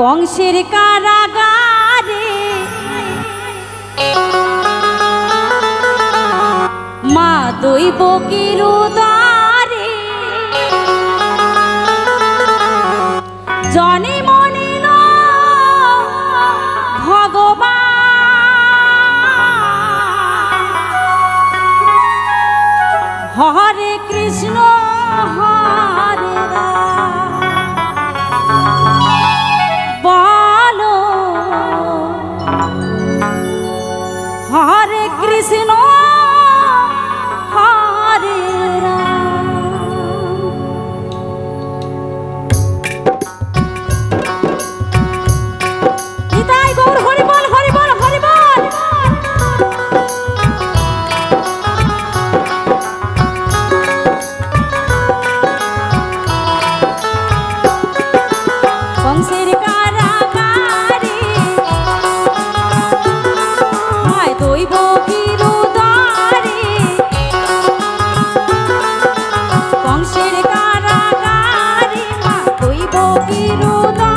কংসের কারাগারে। মা দৈব কিরুদারে জনে মনে ভগবান। হরে কৃষ্ণ হরে রা রোগী রোগা